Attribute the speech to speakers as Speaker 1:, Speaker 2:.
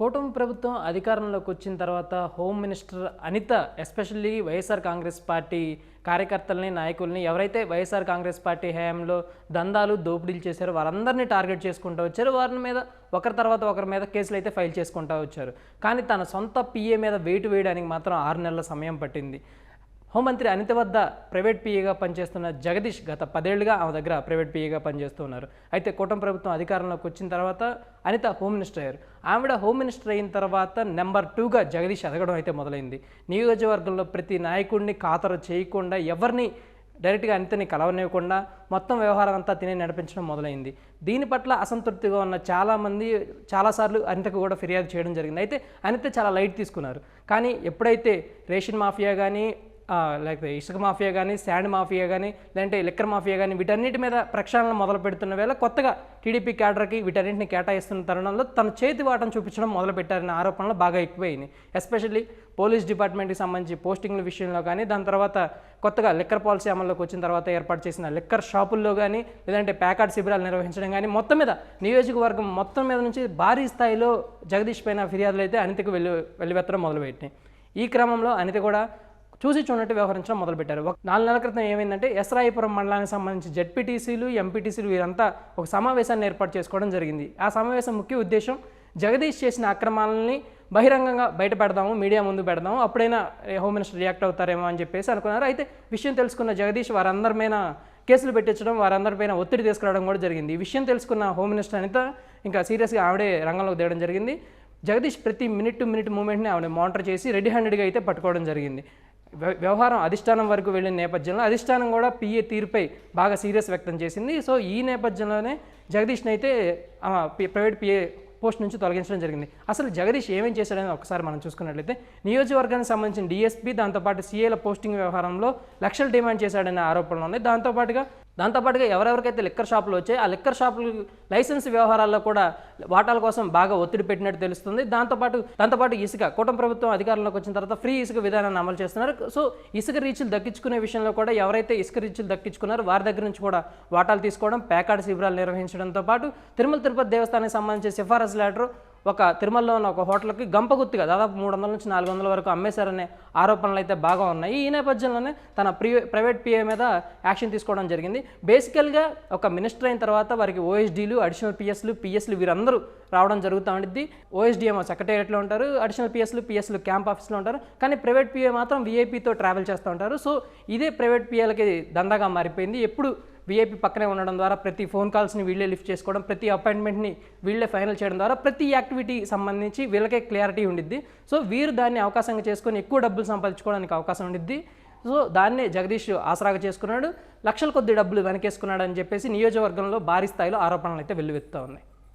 Speaker 1: కూటమి ప్రభుత్వం అధికారంలోకి వచ్చిన తర్వాత home minister Anitha especially YSR Congress Party కార్యకర్తల్ని నాయకుల్ని ఎవరైతే వైఎస్ఆర్ కాంగ్రెస్ పార్టీ హయాంలో దందాలు దోపిడీలు చేశారో వారందరినీ టార్గెట్ చేసుకుంటూ వచ్చారు. వారి మీద ఒకరి తర్వాత ఒకరి మీద కేసులు అయితే ఫైల్ చేసుకుంటూ వచ్చారు. కానీ తన సొంత పిఏ మీద వెయిట్ వేయడానికి మాత్రం ఆరు నెలల సమయం పట్టింది. హోంమంత్రి అనిత వద్ద ప్రైవేట్ పీఏగా పనిచేస్తున్న జగదీష్ గత పదేళ్ళుగా ఆమె దగ్గర ప్రైవేట్ పీఏగా పనిచేస్తున్నారు అయితే కూటమి ప్రభుత్వం అధికారంలోకి వచ్చిన తర్వాత అనిత హోమ్ మినిస్టర్ అయ్యారు. ఆవిడ హోమ్ మినిస్టర్ అయిన తర్వాత నెంబర్ టూగా జగదీష్ ఎదగడం అయితే మొదలైంది. నియోజకవర్గంలో ప్రతి నాయకుడిని ఖాతరు చేయకుండా ఎవరిని డైరెక్ట్గా అనితని కలవనివ్వకుండా మొత్తం వ్యవహారం అంతా తినే నడిపించడం మొదలైంది. దీని పట్ల అసంతృప్తిగా ఉన్న చాలామంది చాలాసార్లు అనితకు కూడా ఫిర్యాదు చేయడం జరిగింది. అయితే అనిత చాలా లైట్ తీసుకున్నారు. కానీ ఎప్పుడైతే రేషన్ మాఫియా కానీ లేకపోతే ఇసుక మాఫియా కానీ శాండ్ మాఫియా కానీ లేదంటే లిక్కర్ మాఫియా కానీ వీటన్నిటి మీద ప్రక్షాళన మొదలు పెడుతున్న వేళ కొత్తగా టీడీపీ క్యాడర్కి వీటన్నింటిని కేటాయిస్తున్న తరుణంలో తన చేతి వాటం చూపించడం మొదలుపెట్టారనే ఆరోపణలు బాగా ఎక్కువైనాయి. ఎస్పెషల్లీ పోలీస్ డిపార్ట్మెంట్కి సంబంధించి పోస్టింగ్ల విషయంలో కానీ దాని తర్వాత కొత్తగా లిక్కర్ పాలసీ అమల్లోకి వచ్చిన తర్వాత ఏర్పాటు చేసిన లిక్కర్ షాపుల్లో కానీ లేదంటే ప్యాకార్డ్ శిబిరాలు నిర్వహించడం కానీ మొత్తం మీద నియోజకవర్గం మొత్తం మీద నుంచి భారీ స్థాయిలో జగదీష్ పైన ఫిర్యాదులు అయితే అనితకు వెళ్ళి వెళ్ళివెత్తడం మొదలుపెట్టినాయి. ఈ క్రమంలో అనిత కూడా చూసి చూడనట్టు వ్యవహరించడం మొదలుపెట్టారు. ఒక నాలుగు నెలల క్రితం ఏమైందంటే ఎస్రాయిపురం మండలానికి సంబంధించి జడ్పీటీసీలు ఎంపీటీసీలు వీరంతా ఒక సమావేశాన్ని ఏర్పాటు చేసుకోవడం జరిగింది. ఆ సమావేశం ముఖ్య ఉద్దేశం జగదీష్ చేసిన అక్రమాలని బహిరంగంగా బయట పెడదాము మీడియా ముందు పెడదాము అప్పుడైనా హోమ్ మినిస్టర్ రియాక్ట్ అవుతారేమో అని చెప్పేసి అనుకున్నారు. అయితే విషయం తెలుసుకున్న జగదీష్ వారందరి మీద కేసులు పెట్టించడం వారందరిపైన ఒత్తిడి తీసుకురావడం కూడా జరిగింది. ఈ విషయం తెలుసుకున్న హోమ్ మినిస్టర్ అనిత ఇంకా సీరియస్గా ఆవిడే రంగంలోకి దిగడం జరిగింది. జగదీష్ ప్రతి మినిట్ టు మినిట్ మూమెంట్ని ఆవిడ మానిటర్ చేసి రెడీ హ్యాండెడ్గా అయితే పట్టుకోవడం జరిగింది. వ్యవహారం అధిష్టానం వరకు వెళ్ళిన నేపథ్యంలో అధిష్టానం కూడా పిఏ తీరుపై బాగా సీరియస్ వ్యక్తం చేసింది. సో ఈ నేపథ్యంలోనే జగదీష్ని అయితే ప్రైవేట్ పిఏ పోస్ట్ నుంచి తొలగించడం జరిగింది. అసలు జగదీష్ ఏమేం చేశాడని ఒకసారి మనం చూసుకున్నట్లయితే నియోజకవర్గానికి సంబంధించిన డిఎస్పీ దాంతోపాటు సీఏల పోస్టింగ్ వ్యవహారంలో లక్షలు డిమాండ్ చేశాడనే ఆరోపణలు ఉన్నాయి. దాంతోపాటుగా దాంతోపాటుగా ఎవరెవరికైతే లిక్కర్ షాపులు వచ్చాయి ఆ లిక్కర్ షాపులు లైసెన్స్ వ్యవహారాల్లో కూడా వాటాల కోసం బాగా ఒత్తిడి పెట్టినట్టు తెలుస్తుంది. దాంతోపాటు దాంతోపాటు ఇసుక కూటమి ప్రభుత్వం అధికారంలోకి వచ్చిన తర్వాత ఫ్రీ ఇసుక విధానాన్ని అమలు చేస్తున్నారు. సో ఇసుక రీచ్లు దక్కించుకునే విషయంలో కూడా ఎవరైతే ఇసుక రీచ్లు దక్కించుకున్నారో వారి దగ్గర నుంచి కూడా వాటాలు తీసుకోవడం ప్యాకాడ్ శిబిరాలు నిర్వహించడంతో పాటు తిరుమల తిరుపతి దేవస్థానానికి సంబంధించి సిఫారసు లెటర్ ఒక తిరుమలలో ఉన్న ఒక హోటల్కి గంపగుత్తిగా దాదాపు మూడు వందల నుంచి నాలుగు వందల వరకు అమ్మేశారనే ఆరోపణలు అయితే బాగా ఉన్నాయి. ఈ నేపథ్యంలోనే తన ప్రి ప్రైవేట్ పిఏ మీద యాక్షన్ తీసుకోవడం జరిగింది. బేసికల్గా ఒక మినిస్టర్ అయిన తర్వాత వారికి ఓఎస్డీలు అడిషనల్ పిఎస్లు పిఎస్లు వీరందరూ రావడం జరుగుతూ ఉంటుంది ఓఎస్డీ సెక్రటేరియట్లో ఉంటారు అడిషనల్ పిఎస్లు పిఎస్లు క్యాంప్ ఆఫీస్లో ఉంటారు కానీ ప్రైవేట్ పిఏ మాత్రం విఐపితో ట్రావెల్ చేస్తూ ఉంటారు. సో ఇదే ప్రైవేట్ పిఏలకి దందాగా మారిపోయింది. ఎప్పుడు వీఐపీ పక్కనే ఉండడం ద్వారా ప్రతి ఫోన్ కాల్స్ని వీళ్ళే లిఫ్ట్ చేసుకోవడం ప్రతి అపాయింట్మెంట్ని వీళ్ళే ఫైనల్ చేయడం ద్వారా ప్రతి యాక్టివిటీ సంబంధించి వీళ్ళకే క్లారిటీ ఉండిద్ది. సో వీరు దాన్ని అవకాశంగా చేసుకొని ఎక్కువ డబ్బులు సంపాదించుకోవడానికి అవకాశం ఉండిద్ది. సో దాన్నే జగదీష్ ఆసరాగా చేసుకున్నాడు. లక్షల కొద్ది డబ్బులు వెనకేసుకున్నాడు అని చెప్పేసి నియోజకవర్గంలో భారీ స్థాయిలో ఆరోపణలు అయితే వెల్లువెత్తుతూ ఉన్నాయి.